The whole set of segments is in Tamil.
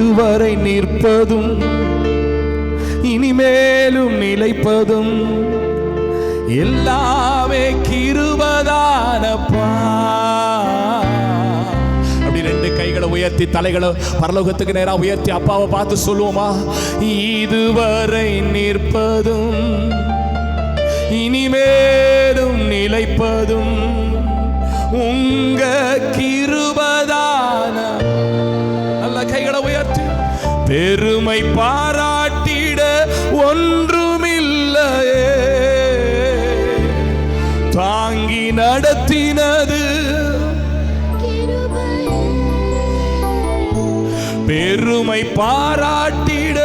இதுவரை நிற்பதும் இனிமேலும் நிலைப்பதும் எல்லாமே கிருபதானப்பா. அப்படி ரெண்டு கைகளை உயர்த்தி தலைகளை பரலோகத்துக்கு நேரா உயர்த்தி அப்பாவை பார்த்து சொல்லுவோமா? இதுவரை நிற்பதும் இனிமேலும் நிலைப்பதும் உங்க கிரு பெருமை பாராட்டிட ஒன்றுமில்லையே. தாங்கி நடத்தினது பெருமை பாராட்டிட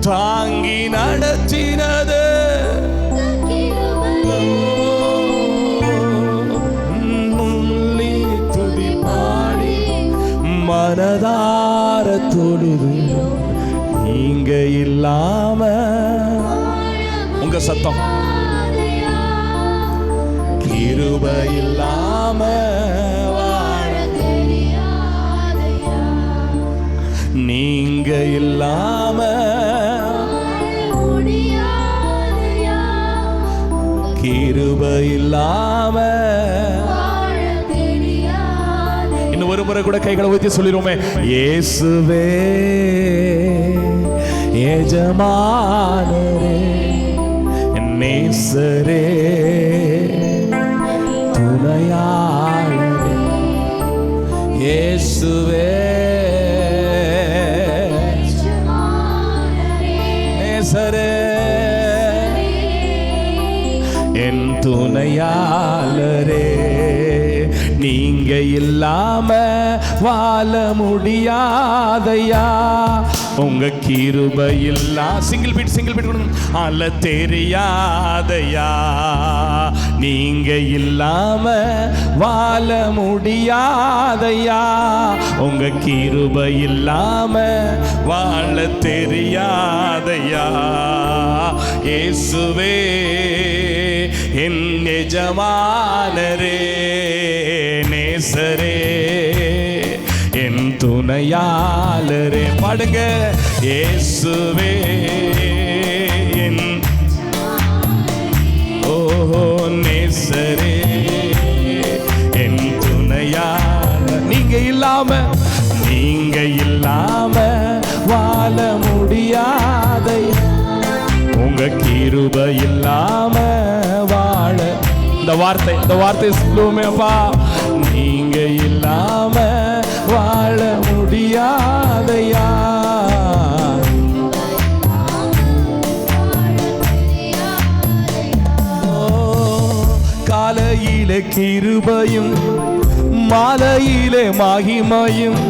தாங்கி நடத்தினது. தொழுது நீங்க இல்லாம உங்க சத்தம். கிருப இல்லாம வாழ நீங்க இல்லாம கிருப இல்லாம ஒரு முறை கூட கைகளை ஊத்தி சொல்லிடுவோமே. இயேசுவே எஜமானரே நேசரே துணையாளரே இயேசுவே நேசரே என் துணையாளரே. நீங்க இல்லாம வாழ முடியாதையா? உங்க கிருபையில்லா. இல்லா சிங்கிள் பீட் சிங்கிள் பீட் கொடுங்க. ஆல தெரியாதையா? நீங்க இல்லாம வாழ முடியாதையா? உங்க கிருபை இல்லாம வாழ தெரியாதையா? இயேசுவே. எஜமானரே நேசரே என் துணையாளரே. பாடுங்க இயேசுவே என் ஓஹோ நேசரே என் துணையாள நீங்க இல்லாம நீங்க இல்லாம வாழ முடியாத. உங்க கிருப இல்லாம இந்த வார்த்தை இந்த வார்த்தை சொல்லுவோமே அப்பா. நீங்க இல்லாம வாழ முடியாதையா. ஓ, காலையிலே கிருபையும் மாலையிலே மகிமையும்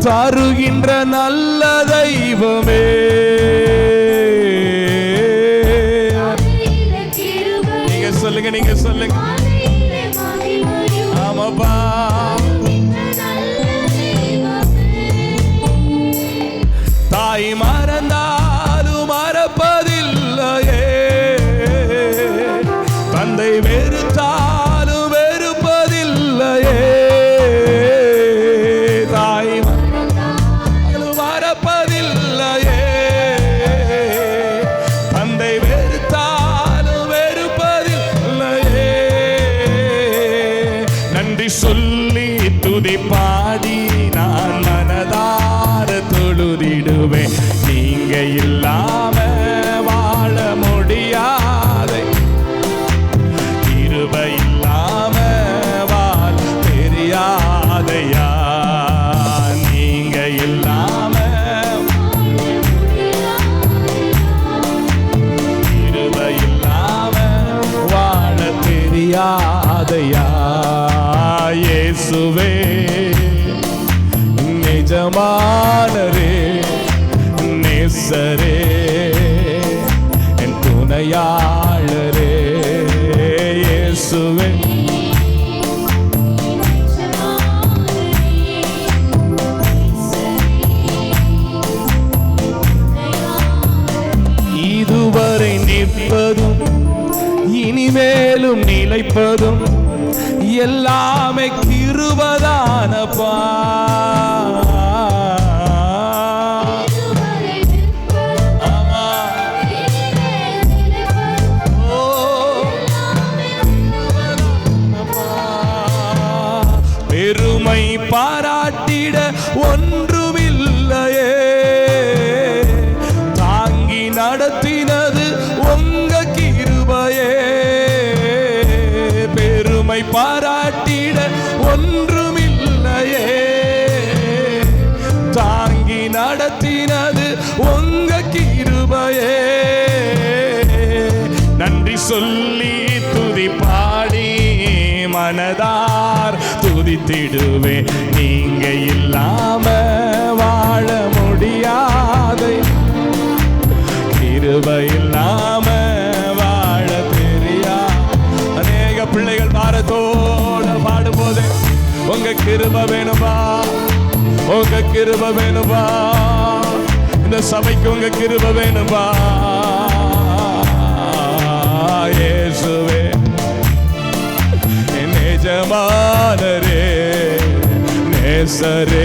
தருகின்ற நல்ல தெய்வமே. is a nigga. என் இயேசுவே இதுவரை நிற்பதும் இனிமேலும் நிலைப்பதும் எல்லாமே கிருபதானப்பா. சொல்லி துதி பாடி மனதார் துதித்திடுவே. நீங்க இல்லாம வாழ முடியாது. கிருப இல்லாம வாழ தெரியா. அநேக பிள்ளைகள் பாரத்தோட பாடும்போது உங்க கிருப வேணுமா? உங்க கிருப வேணுமா? இந்த சபைக்கு உங்க கிருப வேணுமா? நேசரே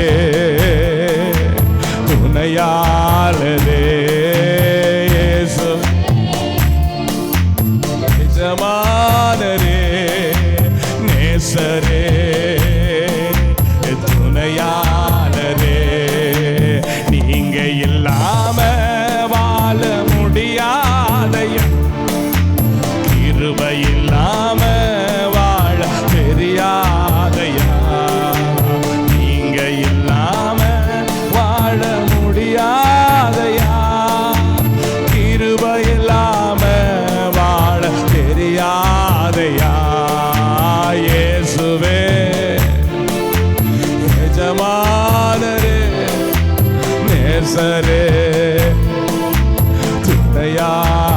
Yeah.